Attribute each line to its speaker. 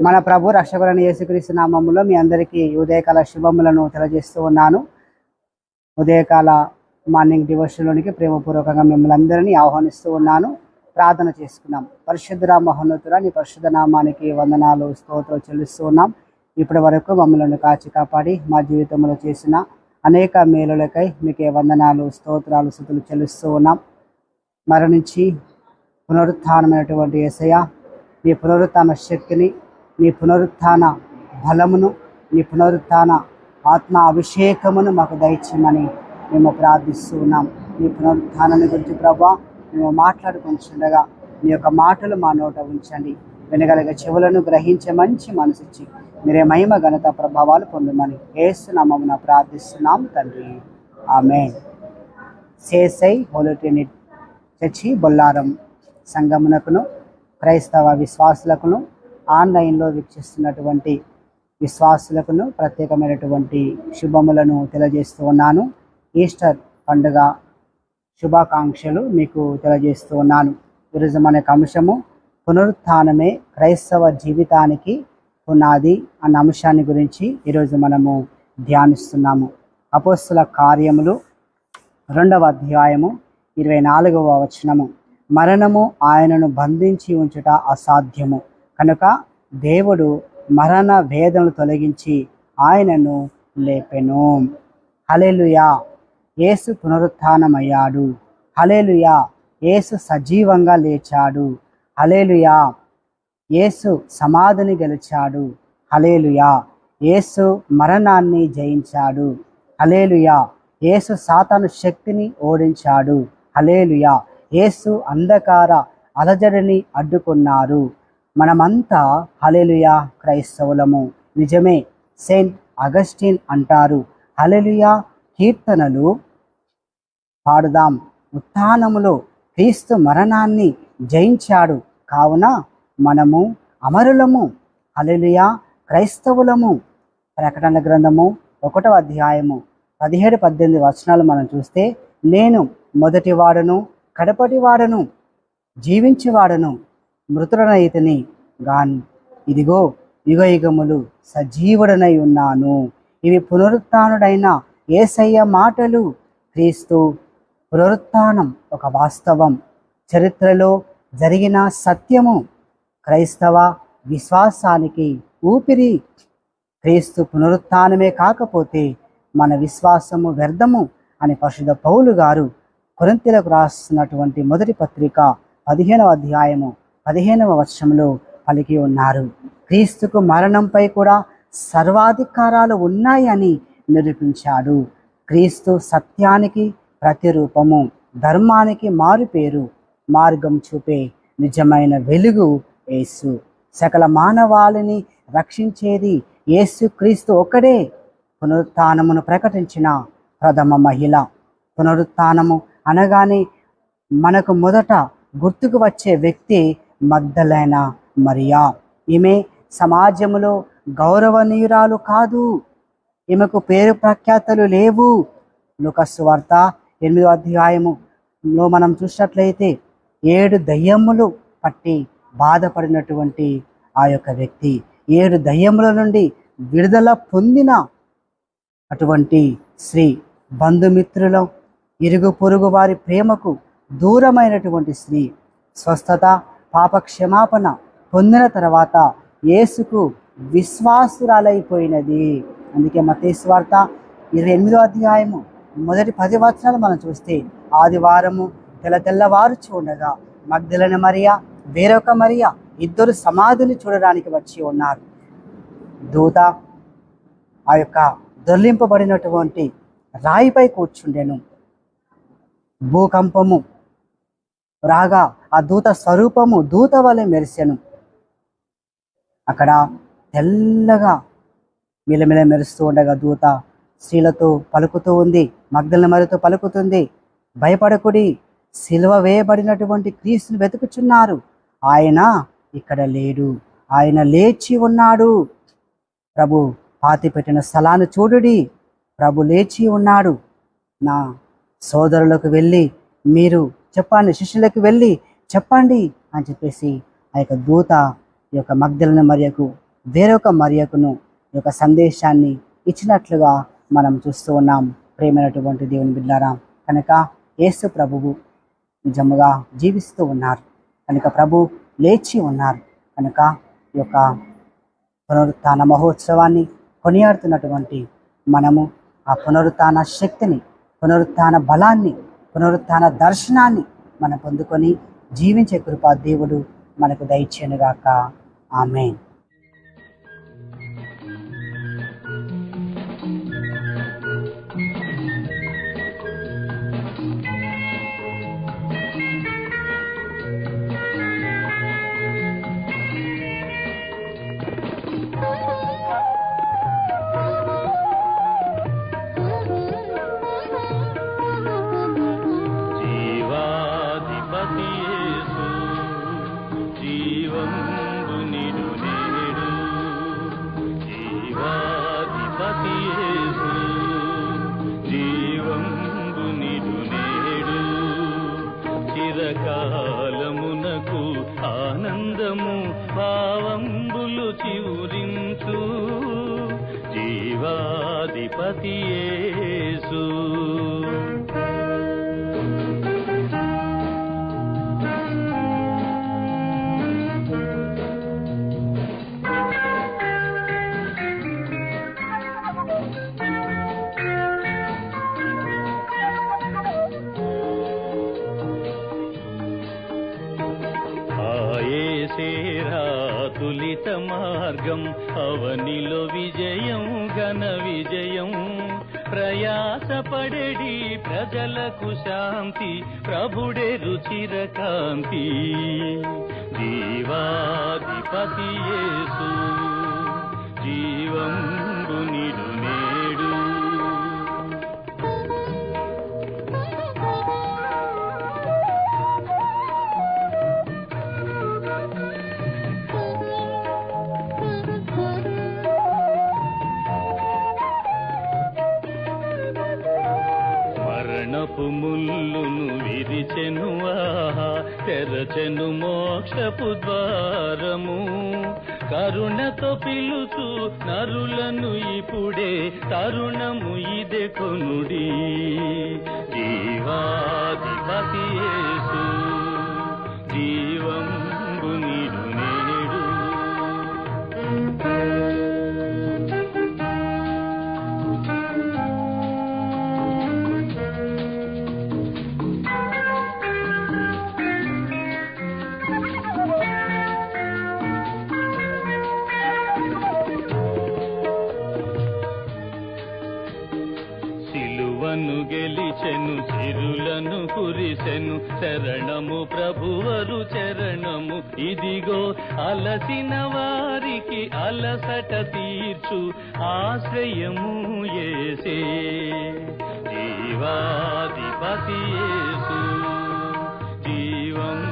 Speaker 1: మన ప్రభు రక్షకులను యేసుక్రీస్తు నామములో మీ అందరికీ ఉదయకాల శుభములను తెలియజేస్తూ ఉన్నాను. ఉదయకాల మార్నింగ్ డివోషన్లోనికి ప్రేమపూర్వకంగా మిమ్మల్ని అందరినీ ఆహ్వానిస్తూ ఉన్నాను. ప్రార్థన చేసుకున్నాం. పరిశుద్ధ మహోన్నతుర నీ పరిశుద్ధ నామానికి వందనాలు స్తోత్రం చెల్లిస్తూ ఉన్నాం. ఇప్పటి వరకు మమ్మల్ని కాచి కాపాడి మా జీవితంలో చేసిన అనేక మేలులకై మీకే వందనాలు స్తోత్రాలు స్థుతులు చెల్లిస్తూ ఉన్నాం. మరణించి పునరుత్నమైనటువంటి యేసయ్య మీ పునరుత్న శక్తిని నీ పునరుత్థాన బలమును నీ పునరుత్థాన ఆత్మ అభిషేకమును మాకు దయచేయమని మేము ప్రార్థిస్తూ ఉన్నాం నీ పునరుత్థానాన్ని గురించి ప్రభా మేము మాట్లాడుకుంటుండగా నీ యొక్క మాటలు మా నోట ఉంచండి. వినగలిగే చెవులను గ్రహించే మంచి మనసిచ్చి మీరే మహిమ ఘనత ప్రభావాలు పొందమని ఏసునామమున ప్రార్థిస్తున్నాం తండ్రి. ఆమె సేసై హోలిటిని చర్చి బొల్లారం సంగమునకును క్రైస్తవ విశ్వాసులకును ఆన్లైన్లో వీక్షిస్తున్నటువంటి విశ్వాసులకును ప్రత్యేకమైనటువంటి శుభములను తెలియజేస్తూ ఉన్నాను. ఈస్టర్ పండుగ శుభాకాంక్షలు మీకు తెలియజేస్తూ ఉన్నాను. ఈరోజు మన అంశము పునరుత్నమే క్రైస్తవ జీవితానికి పునాది అన్న అంశాన్ని గురించి ఈరోజు మనము ధ్యానిస్తున్నాము. అపోస్తుల కార్యములు రెండవ అధ్యాయము ఇరవై నాలుగవ వచనము. మరణము ఆయనను బంధించి ఉంచుట అసాధ్యము. కనుక దేవుడు మరణ వేదనలు తొలగించి ఆయనను లేపెను. హలేలుయా ఏసు పునరుత్నమయ్యాడు. హలేలుయా ఏసు సజీవంగా లేచాడు. హలేలుయా ఏసు సమాధిని గెలిచాడు. హలేలుయా ఏసు మరణాన్ని జయించాడు. హలేలుయా ఏసు సాతాను శక్తిని ఓడించాడు. హలేలుయా ఏసు అంధకార అలజడిని అడ్డుకున్నారు. మనమంతా హలేలుయా క్రైస్తవులము. నిజమే సెయింట్ అగస్టిన్ అంటారు. హలెలుయా కీర్తనలు పాడుదాం. ఉత్థానములో క్రీస్తు మరణాన్ని జయించాడు. కావున మనము అమరులము. హలెలుయా క్రైస్తవులము. ప్రకటన గ్రంథము ఒకటవ అధ్యాయము పదిహేడు పద్దెనిమిది వచనాలు మనం చూస్తే నేను మొదటి వాడను కడపటి వాడను జీవించేవాడను మృతుడనైతని గాను. ఇదిగో యుగ యుగములు సజీవుడనై ఉన్నాను. ఇవి పునరుత్డైన ఏసయ్య మాటలు. క్రీస్తు పునరుత్థానం ఒక వాస్తవం. చరిత్రలో జరిగిన సత్యము క్రైస్తవ విశ్వాసానికి ఊపిరి. క్రీస్తు పునరుత్నమే కాకపోతే మన విశ్వాసము వ్యర్థము అని పరిశుద్ధ పౌలు గారు కొరంతలకు రాస్తున్నటువంటి మొదటి పత్రిక పదిహేనవ అధ్యాయము పదిహేనవ వర్షంలో పలికి ఉన్నారు. క్రీస్తుకు మరణంపై కూడా సర్వాధికారాలు ఉన్నాయని నిరూపించాడు. క్రీస్తు సత్యానికి ప్రతిరూపము ధర్మానికి మారుపేరు మార్గం చూపే నిజమైన వెలుగు యేసు. సకల మానవాళిని రక్షించేది యేసు క్రీస్తు ఒక్కడే. పునరుత్నమును ప్రకటించిన ప్రథమ మహిళ. పునరుత్నము అనగానే మనకు మొదట గుర్తుకు వచ్చే వ్యక్తి మగ్ధలైన మరియా. ఈమె సమాజములో గౌరవనీయురాలు కాదు. ఈమెకు పేరు ప్రఖ్యాతలు లేవు. లుకస్సు వార్త ఎనిమిదో అధ్యాయములో మనం చూసినట్లయితే ఏడు దయ్యములు పట్టి బాధపడినటువంటి ఆ యొక్క వ్యక్తి ఏడు దయ్యముల నుండి విడుదల పొందిన అటువంటి స్త్రీ బంధుమిత్రుల ఇరుగు పొరుగు వారి ప్రేమకు దూరమైనటువంటి స్త్రీ స్వస్థత పాప క్షమాపణ పొందిన తర్వాత యేసుకు విశ్వాసురాలైపోయినది. అందుకే మతేశ్వార్త ఇరవై ఎనిమిదో అధ్యాయము మొదటి పది వచనాలు మనం చూస్తే ఆదివారము తెల్ల తెల్లవారు చూడగా మగ్ధులని మరియా వేరొక మరియా ఇద్దరు సమాధిని చూడడానికి వచ్చి ఉన్నారు. దూత ఆ యొక్క దొర్లింపబడినటువంటి రాయిపై కూర్చుండెను. భూకంపము రాగా ఆ దూత స్వరూపము దూత వలె మెరిసెను. అక్కడ తెల్లగా మిలమిల మెరుస్తూ ఉండగా దూత స్త్రీలతో పలుకుతూ ఉంది మగ్ధుల మరితో పలుకుతుంది. భయపడకుడి సిలువ వేయబడినటువంటి క్రీస్తుని వెతుకుచున్నారు. ఆయన ఇక్కడ లేడు ఆయన లేచి ఉన్నాడు. ప్రభు పాతి పెట్టిన స్థలాన్ని చూడుడి ప్రభు లేచి ఉన్నాడు. నా సోదరులకు వెళ్ళి మీరు చెప్పండి శిష్యులకు వెళ్ళి చెప్పండి అని చెప్పేసి ఆ యొక్క దూత ఈ యొక్క మగ్ధలను మరియకు వేరొక మరియకును ఈ యొక్క సందేశాన్ని ఇచ్చినట్లుగా మనం చూస్తూ ఉన్నాం. ప్రేమైనటువంటి దేవుని బిడ్డారా కనుక యేసు ప్రభువు నిజముగా జీవిస్తూ ఉన్నారు. కనుక ప్రభు లేచి ఉన్నారు. కనుక ఈ యొక్క పునరుత్థాన మహోత్సవాన్ని కొనియాడుతున్నటువంటి మనము ఆ పునరుత్థాన శక్తిని పునరుత్థాన బలాన్ని పునరుత్థాన దర్శనాన్ని మనం పొందుకొని జీవించే కృపా దేవుడు మనకు దయచేయనుగాక. ఆమె
Speaker 2: చిరకాలమునకు ఆనందము భావంబులు చివురించు. జీవాధిపతియే మార్గం అవనిలో విజయం ఘన విజయం. ప్రయాసపడడి ప్రజలకు శాంతి ప్రభుడే రుచిర కాంతి జీవాధిపతి మోక్షపు ముల్లును విరిచెను ఆహా తెరచెను మోక్షపు ద్వారము. కరుణతో పిలుచు నరులను ఇప్పుడే తరుణము ఇదే కొనుడి. జీవాధిపతి యేసు. చేర్చెను చిరులను కురిసెను. శరణము ప్రభువరు చరణము. ఇదిగో అలసిన వారికి అలసట తీర్చు. ఆశ్రయము ఏసే. జీవాధిపతి జీవం